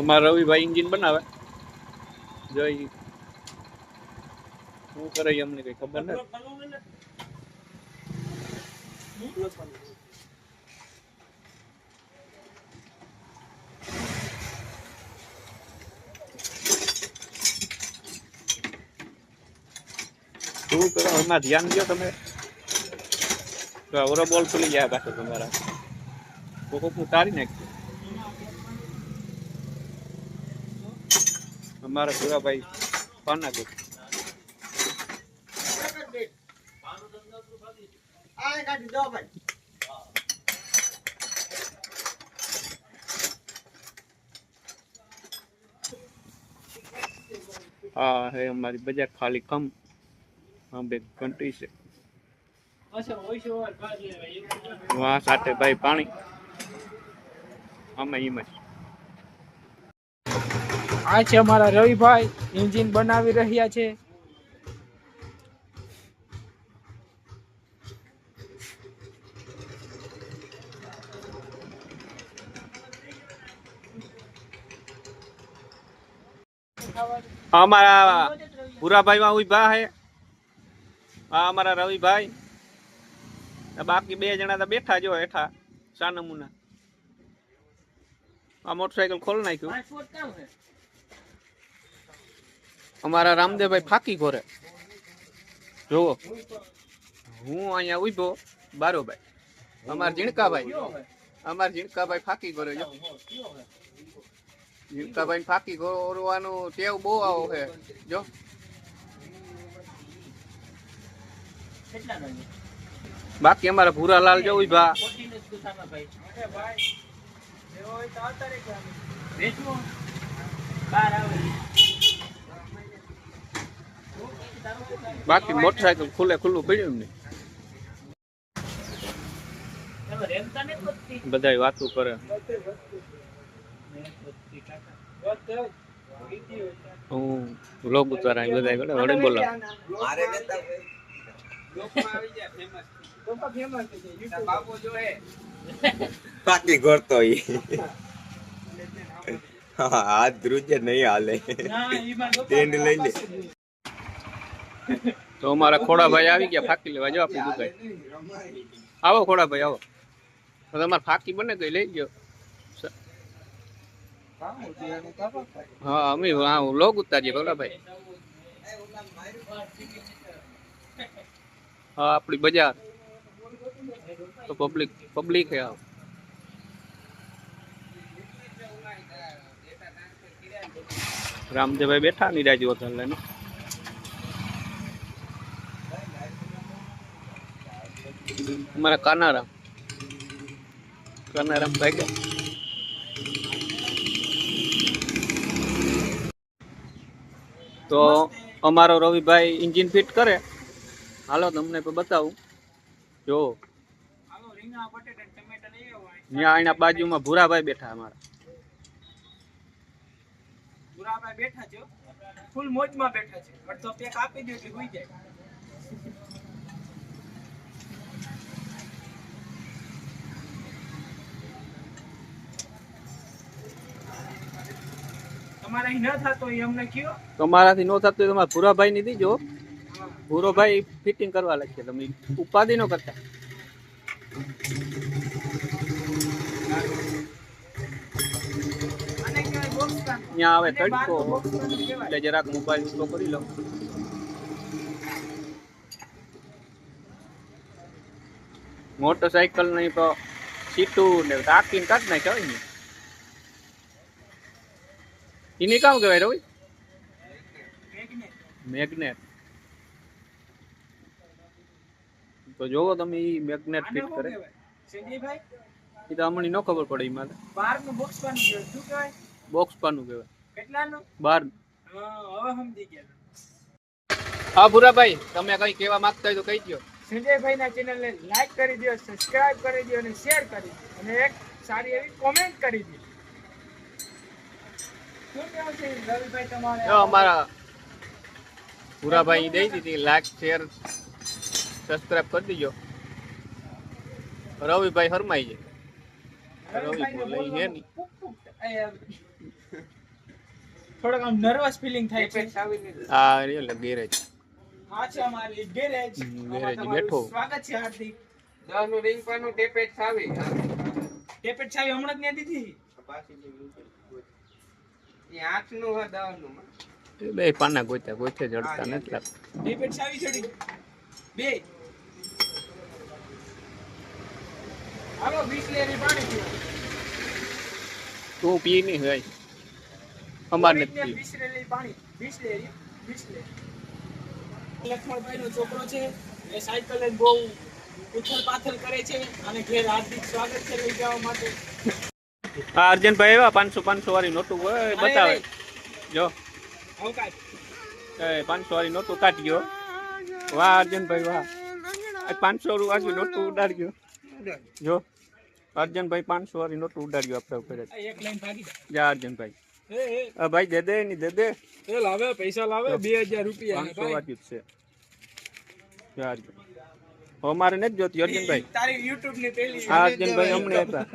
અમારા રવિભાઈ એન્જિન બનાવે. જોઈ શું કરે અમને કઈ ખબર નથી. શું કરો? એમાં ધ્યાન દો તમે. ઓરો બોલ ખુલી ગયા પાછો તમારા. કોકો હું તારી અમારા ભૂરાભાઈ પાના ગો હા હે અમારી બજાર ખાલી કમ. હા બે ઘંટી છે. વાહ સાથે ભાઈ પાણી. અમે એમ જ આ છે અમારા રવિભાઈ એન્જિન બનાવી રહ્યા છે. અમારા પુરાભાઈ માં ઊભા હે. આ અમારા રવિભાઈ. બાકી બે જણા તો બેઠા જો હેઠા સાનમુના આ મોટરસાયકલ ખોલ નાખ્યું. અમારા રામદેવભાઈ ફાકી ઘોરે. જોવો હું અહીંયા ઊભો બારોભાઈ અમાર ઝીણકાભાઈ અમાર ઝીણકાભાઈ ફાકી ઘોરે, જો. ઝીણકાભાઈ ફાકી ઘોરવાનું ટેવ બહુ આવો છે. જો. બાકી અમારા ભૂરાલાલ જો ઊભા. બાકી મોટરસાયકલ ખુલ્લે ખુલ્લું પડ્યું ને બધા વાતો કરે. હું લોગ ઉતારા બધા કરે વડે બોલા બાકી ઘર તો હા, હાથ ધ્રુજે નહીં હાલે. ટેન્ડ લઈ લે. તો અમારા ખોડાભાઈ આવી ગયા, ફાકી લેવા. જો આપણી દુકાન. આવો ખોડાભાઈ, આવો. તો તમારે ફાકી બને કઈ લઈ ગયો. હા, અમે હા લોગ ઉતારીએ, ખોડાભાઈ. હા, આપણી બજાર. તો પબ્લિક પબ્લિક હે આવ. રામદેવભાઈ બેઠા નિરાજી હોટલ લઈને અમારા કાનારામ. કાનારામ ભાઈ તો અમારો રવિભાઈ એન્જિન ફિટ કરે. હાલો તમને બતાવું. જો. ત્યાં એના બાજુમાં ભૂરાભાઈ બેઠા અમારા. બેઠા છે. ફૂલ મોજમાં બેઠા છે તમારે અહીં ન થતો હોય અમને કયો તમારાથી નો થતું તમારે ભૂરાભાઈ ની દીજો ભૂરોભાઈ ફિટિંગ કરવા લાગશે તમે ઉપાધિ નો કરતા. ત્યાં આવે તડકો. એટલે જરાક મોબાઈલ સ્લો કરી લો. મોટરસાયકલ નહીં તો સીટું ને ટાંકીને કાઢ નાખ્યા હોય ને. એની કામ કહેવાય રવિ મેગ્નેટ. તો જોવો તમે ઈ મેગ્નેટ ફિટ કરે? સંજયભાઈ? એ તો અમને ન ખબર પડે એમાં બારનું બોક્સ પાનું કહેવાય. શું કહેવાય? બોક્સ પાનું કહેવાય. કેટલાનું? બાર. હા, હવે સમજી ગયા હા ભૂરાભાઈ તમે કઈ કહેવા માંગતા હોય તો કહી દો સંજયભાઈના ચેનલને લાઈક કરી દો સબસ્ક્રાઇબ કરી દો અને શેર કરી દો અને એક સારી એવી કોમેન્ટ કરી દો શું કહેવું છે રવિભાઈ તમારે જો અમારા ભૂરાભાઈ દઈ દીધી લાઈક શેર સબસ્ક્રાઇબ કરી દીજો. રવિભાઈ હરમાઈ જાય. હે થોડોક આમ નર્વસ ફીલિંગ થાય છે. આ એટલે ગેરેજ હા છે અમારી ગેરેજ ગેરેજ બેઠો. સ્વાગત છે હાર્દિક. દસનું રિંગ પરનું ટેપેજ સાવી. ટેપેટ ચાવી હમણાં જ નહીં દીધી. હે. બે પાના ગોત્યા ગોથે જડતા નથી લાગતા. ટેપેટ સાવી ચડી બે. હાલો બિસ્લેરી પાણી પીવા તું પી નહીં હોય. અમારે નથી. બિસ્લેરી પાણી? બિસ્લેરી બિસ્લેરી લક્ષ્મણભાઈનો છોકરો છે એ સાયકલ લઈને બહુ ઉથલ પાથલ કરે છે અને ઘેર હાર્દિક સ્વાગત છે લઈ જવા માટે. આ અર્જનભાઈ એવા પાંચસો પાંચસો વાળી નોટું બતાવે. જો. પાંચસો વાળી નોટું કાઢ્યો વાહ અર્જનભાઈ વાહ. પાંચસો વાળી નોટું ઉડાડ્યો જો. અર્જનભાઈ પાંચસો વાળી નોટું ઉડાડ્યો આપણે ઉપર જ. અર્જનભાઈ. એ ભાઈ દે દે ની દે દે. એ લાવે પૈસા લાવે બે હજાર રૂપિયા પાંચસો વાળી જ છે. જા અર્જન અમારે નથી જોતી અર્જનભાઈ. તારી યુટ્યુબની પેલી આ અર્જનભાઈ હમણાં હતા.